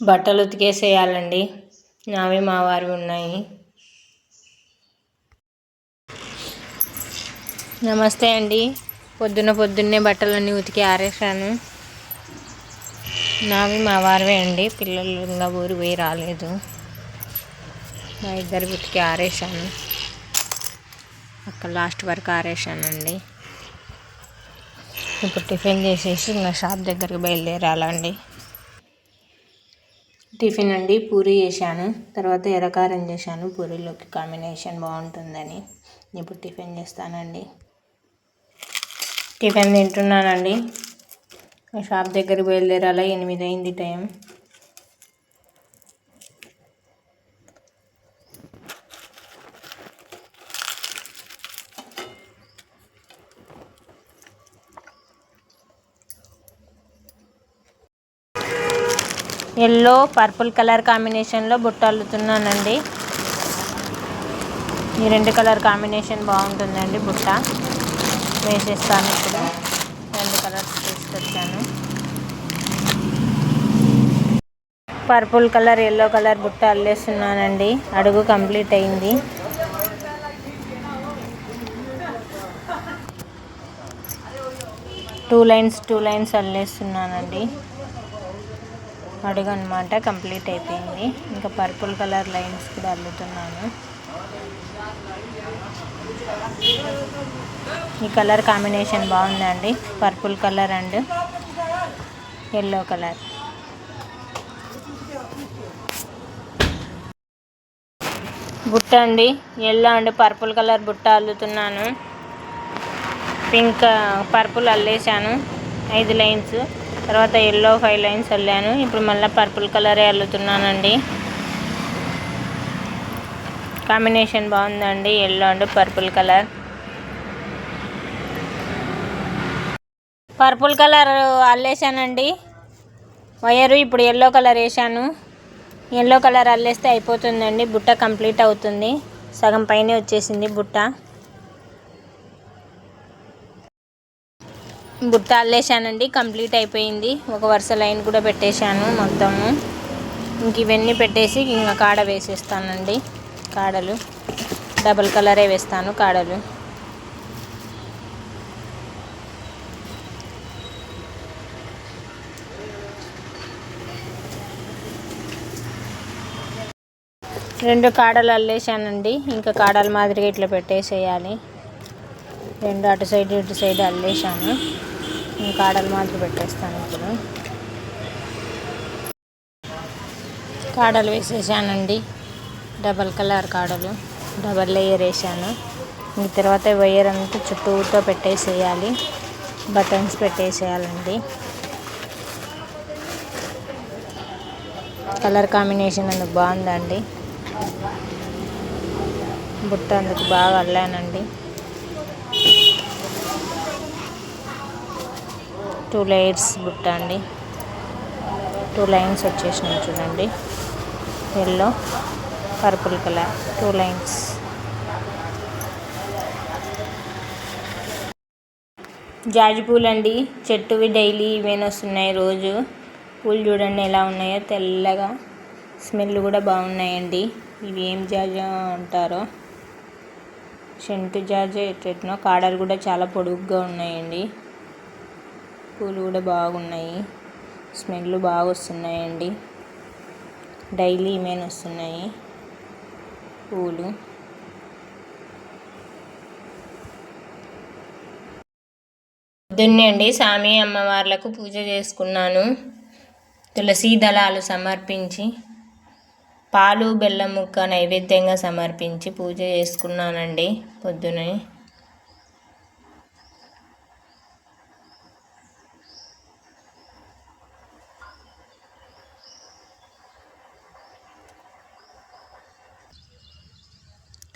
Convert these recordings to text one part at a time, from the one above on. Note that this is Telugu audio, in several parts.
బట్టలు ఉతికేసేయాలండి. నావి మా వారి ఉన్నాయి. నమస్తే అండి. పొద్దున్న పొద్దున్నే బట్టలన్నీ ఉతికి ఆరేసాను నావి మా వారివే అండి. పిల్లలు ఇంకా ఊరు పోయి రాలేదు. మా ఇద్దరు ఉతికి ఆరేసాను అక్కడ లాస్ట్ వరకు ఆరేసానండి ఇప్పుడు టిఫిన్ చేసేసి ఇంకా షాప్ దగ్గరికి బయలుదేరాలండి. టిఫిన్ అండి పూరి చేశాను. తర్వాత ఎర్రకారం చేశాను పూరీలోకి కాంబినేషన్ బాగుంటుందని. ఇప్పుడు టిఫిన్ చేస్తానండి. టిఫిన్ తింటున్నానండి. షాప్ దగ్గరికి బయలుదేరాల? ఎనిమిది అయింది టైం. ఎల్లో పర్పుల్ కలర్ కాంబినేషన్లో బుట్ట అల్లుతున్నానండి. ఈ రెండు కలర్ కాంబినేషన్ బాగుంటుందండి బుట్ట. వేసేస్తాను ఇప్పుడు. రెండు కలర్స్ తీసుకొచ్చాను. పర్పుల్ కలర్ ఎల్లో కలర్ బుట్ట అల్లేస్తున్నానండి. అడుగు కంప్లీట్ అయింది. టూ లైన్స్ టూ లైన్స్ అల్లేస్తున్నానండి. అడుగు అనమాట కంప్లీట్ అయిపోయింది. ఇంకా పర్పుల్ కలర్ లైన్స్ కూడా అల్లుతున్నాను. ఈ కలర్ కాంబినేషన్ బాగుందండి. Purple colour and yellow colour. బుట్ట అండి ఎల్లో అండ్ పర్పుల్ కలర్ బుట్ట అల్లుతున్నాను. పింక్ పర్పుల్ అల్లేసాను ఐదు లైన్స్. తర్వాత ఎల్లో ఫైవ్ లైన్స్ అల్లాను. ఇప్పుడు మళ్ళీ పర్పుల్ కలరే అల్లుతున్నానండి. కాంబినేషన్ బాగుందండి. Yellow and purple colour purple colour అల్లేసానండి wire ఇప్పుడు ఎల్లో కలర్ వేసాను ఎల్లో కలర్ అల్లేస్తే అయిపోతుందండి. బుట్ట కంప్లీట్ అవుతుంది. సగం పైనే వచ్చేసింది బుట్ట. బుట్ట అల్లేశానండి కంప్లీట్ అయిపోయింది. ఒక వరుస లైన్ కూడా పెట్టేశాను మొత్తము. ఇంక ఇవన్నీ పెట్టేసి ఇంకా కాడ వేసేస్తానండి. కాడలు. డబల్ కలరే వేస్తాను కాడలు. రెండు కాడలు అల్లేశానండి. ఇంకా కాడల మాదిరిగా ఇట్లా పెట్టేసేయాలి. రెండు అటు సైడ్ ఇటు సైడ్ అల్లేశాను. కాడలు మాదిరి పెట్టేస్తాను ఇప్పుడు. కాడలు వేసేసానండి. డబల్ కలర్ కాడలు. డబల్ లేయర్ వేసాను. ఇంక తర్వాత వైర్ అంతా చుట్టూతో పెట్టేసేయాలి. బటన్స్ పెట్టేసేయాలండి. కలర్ కాంబినేషన్ అందుకు బాగుందండి. బుట్ట అందుకు బాగా అల్లానండి. టూ లేయర్స్ బుట్ట అండి. టూ లైన్స్ వచ్చేసినాయి చూడండి. Yellow purple colour two lines. జాజి పూలు అండి చెట్టువి డైలీ ఇవేనా వస్తున్నాయి రోజు. పూలు చూడండి ఎలా ఉన్నాయో తెల్లగా. స్మెల్ కూడా బాగున్నాయండి. ఇవి ఏం జాజా అంటారో. చెంటు జాజా ఎట్టెట్నో కాడలు కూడా చాలా పొడుగ్గా ఉన్నాయండి. పూలు కూడా బాగున్నాయి. స్మెల్ బాగా వస్తున్నాయండి డైలీ ఇమేన్ వస్తున్నాయి. పూలు. పొద్దున్నే అండి స్వామి అమ్మవార్లకు పూజ చేసుకున్నాను. తులసీ దళాలు సమర్పించి పాలు బెల్లం ముక్క నైవేద్యంగా సమర్పించి పూజ చేసుకున్నానండి పొద్దునే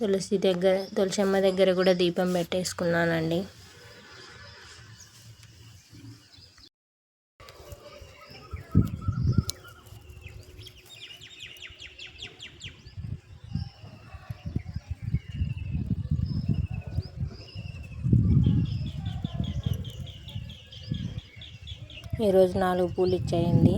తులసి దగ్గర తులసమ్మ దగ్గర కూడా దీపం పెట్టేసుకున్నానండి. ఈరోజు నాలుగు పూలు ఇచ్చాయండి.